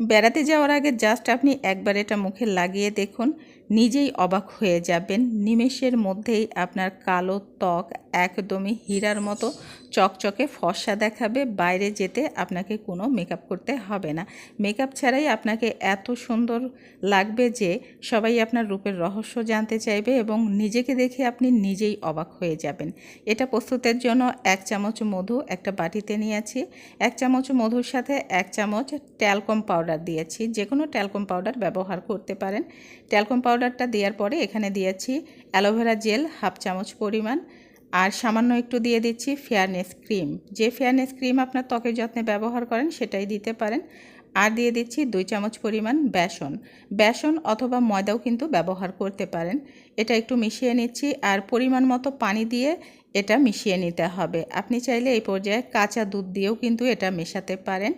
বেড়াতে যাওয়ার আগে জাস্ট আপনি একবার এটা মুখে লাগিয়ে দেখুন, নিজেই অবাক হয়ে যাবেন। নিমেষের মধ্যেই আপনার কালো ত্বক একদমই হীরার মতো চকচকে ফর্সা দেখাবে, বাইরে যেতে আপনাকে কোনো মেকআপ করতে হবে না। মেকআপ ছাড়াই আপনাকে এত সুন্দর লাগবে যে সবাই আপনার রূপের রহস্য জানতে চাইবে এবং নিজেকে দেখে আপনি নিজেই অবাক হয়ে যাবেন। এটা প্রস্তুতের জন্য এক চামচ মধু, একটা বাটিতে নিয়েছি এক চামচ মধুর সাথে এক চামচ ট্যালকম পাউডার দিয়েছি। যে কোনো ট্যালকম পাউডার ব্যবহার করতে পারেন। ট্যালকম পাউডারটা দেওয়ার পরে এখানে দিয়েছি অ্যালোভেরা জেল হাফ চামচ পরিমাণ। আর সামান্য একটু দিয়ে দিচ্ছি ফেয়ারনেস ক্রিম যে ফেয়ারনেস ক্রিম আপনার ত্বকের যত্নে ব্যবহার করেন, সেটাই দিতে পারেন। আর দিয়ে দিচ্ছি দুই চামচ পরিমাণ বেসন। বেসন অথবা ময়দাও কিন্তু ব্যবহার করতে পারেন। এটা একটু মিশিয়ে নিচ্ছি আর পরিমাণ মতো পানি দিয়ে এটা মিশিয়ে নিতে হবে। আপনি চাইলে এই পর্যায়ে কাঁচা দুধ দিয়েও কিন্তু এটা মেশাতে পারেন।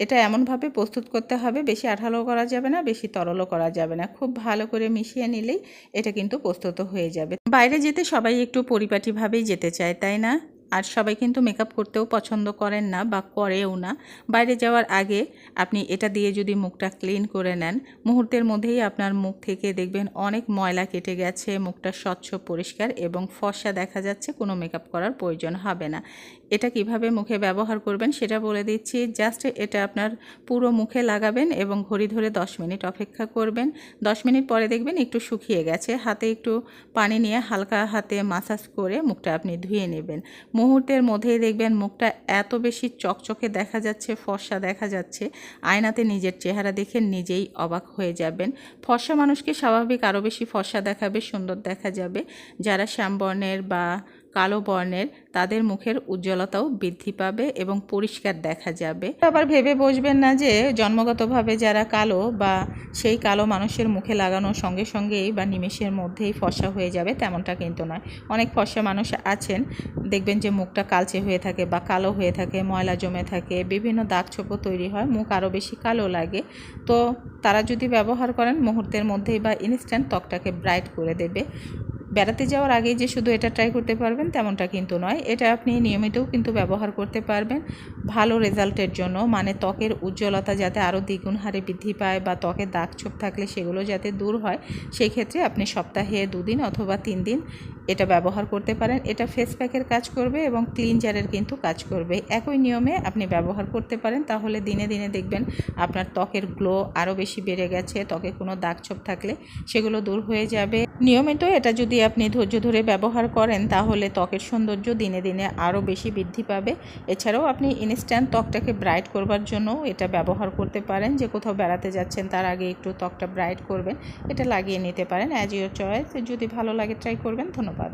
এটা এমনভাবে প্রস্তুত করতে হবে, বেশি আঠালো করা যাবে না, বেশি তরলও করা যাবে না। খুব ভালো করে মিশিয়ে নিলেই এটা কিন্তু প্রস্তুত হয়ে যাবে। বাইরে যেতে সবাই একটু পরিপাটিভাবেই যেতে চায়, তাই না? আর সবাই কিন্তু মেকআপ করতেও পছন্দ করেন না বা করেও না। বাইরে যাওয়ার আগে আপনি এটা দিয়ে যদি মুখটা ক্লিন করে নেন, মুহূর্তের মধ্যেই আপনার মুখ থেকে দেখবেন অনেক ময়লা কেটে গেছে, মুখটা স্বচ্ছ, পরিষ্কার এবং ফর্সা দেখা যাচ্ছে, কোনো মেকআপ করার প্রয়োজন হবে না। এটা কীভাবে মুখে ব্যবহার করবেন সেটা বলে দিচ্ছি। জাস্ট এটা আপনার পুরো মুখে লাগাবেন এবং ঘড়ি ধরে 10 মিনিট অপেক্ষা করবেন। 10 মিনিট পরে দেখবেন একটু শুকিয়ে গেছে। হাতে একটু পানি নিয়ে হালকা হাতে মাসাজ করে মুখটা আপনি ধুয়ে নেবেন। মুহূর্তের মধ্যেই দেখবেন মুখটা এত বেশি চকচকে দেখা যাচ্ছে, ফর্সা দেখা যাচ্ছে, আয়নাতে নিজের চেহারা দেখে নিজেই অবাক হয়ে যাবেন। ফর্সা মানুষকে স্বাভাবিক আরও বেশি ফর্সা দেখাবে, সুন্দর দেখা যাবে। যারা শ্যামবর্ণের বা কালো বর্ণের, তাদের মুখের উজ্জ্বলতাও বৃদ্ধি পাবে এবং পরিষ্কার দেখা যাবে। আবার ভেবে বসবেন না যে, জন্মগতভাবে যারা কালো বা সেই কালো মানুষের মুখে লাগানোর সঙ্গে সঙ্গেই বা নিমেষের মধ্যেই ফর্সা হয়ে যাবে, তেমনটা কিন্তু নয়। অনেক ফর্সা মানুষ আছেন, দেখবেন যে মুখটা কালচে হয়ে থাকে বা কালো হয়ে থাকে, ময়লা জমে থাকে, বিভিন্ন দাগ ছোপো তৈরি হয়, মুখ আরও বেশি কালো লাগে। তো তারা যদি ব্যবহার করেন, মুহূর্তের মধ্যেই বা ইনস্ট্যান্ট ত্বকটাকে ব্রাইট করে দেবে। বেড়াতে যাওয়ার আগে যে শুধু এটা ট্রাই করতে পারবেন তেমনটা কিন্তু নয়। এটা আপনি নিয়মিতও কিন্তু ব্যবহার করতে পারবেন। ভালো রেজাল্টের জন্য মানে ত্বকের উজ্জ্বলতা যাতে আরও দ্বিগুণ হারে বৃদ্ধি পায় বা ত্বকে দাগ ছোপ থাকলে সেগুলো যাতে দূর হয় সেই ক্ষেত্রে আপনি সপ্তাহে দুদিন অথবা তিন দিন এটা ব্যবহার করতে পারেন। এটা ফেস প্যাকের কাজ করবে এবং ক্লিনজারের কিন্তু কাজ করবে। একই নিয়মে আপনি ব্যবহার করতে পারেন, তাহলে দিনে দিনে দেখবেন আপনার ত্বকের গ্লো আরও বেশি বেড়ে গেছে, ত্বকে কোনো দাগ ছোপ থাকলে সেগুলো দূর হয়ে যাবে। নিয়মিত এটা যদি আপনি ধৈর্য ধরে ব্যবহার করেন, তাহলে ত্বকের সৌন্দর্য দিনে দিনে আরও বেশি বৃদ্ধি পাবে। এছাড়াও আপনি ইনস্ট্যান্ট ত্বকটাকে ব্রাইট করবার জন্য এটা ব্যবহার করতে পারেন। যে কোথাও বেড়াতে যাচ্ছেন, তার আগে একটু ত্বকটা ব্রাইট করবেন। এটা লাগিয়ে নিতে পারেন অ্যাজ ইউর চয়েস যদি ভালো লাগে ট্রাই করবেন। ধন্যবাদ।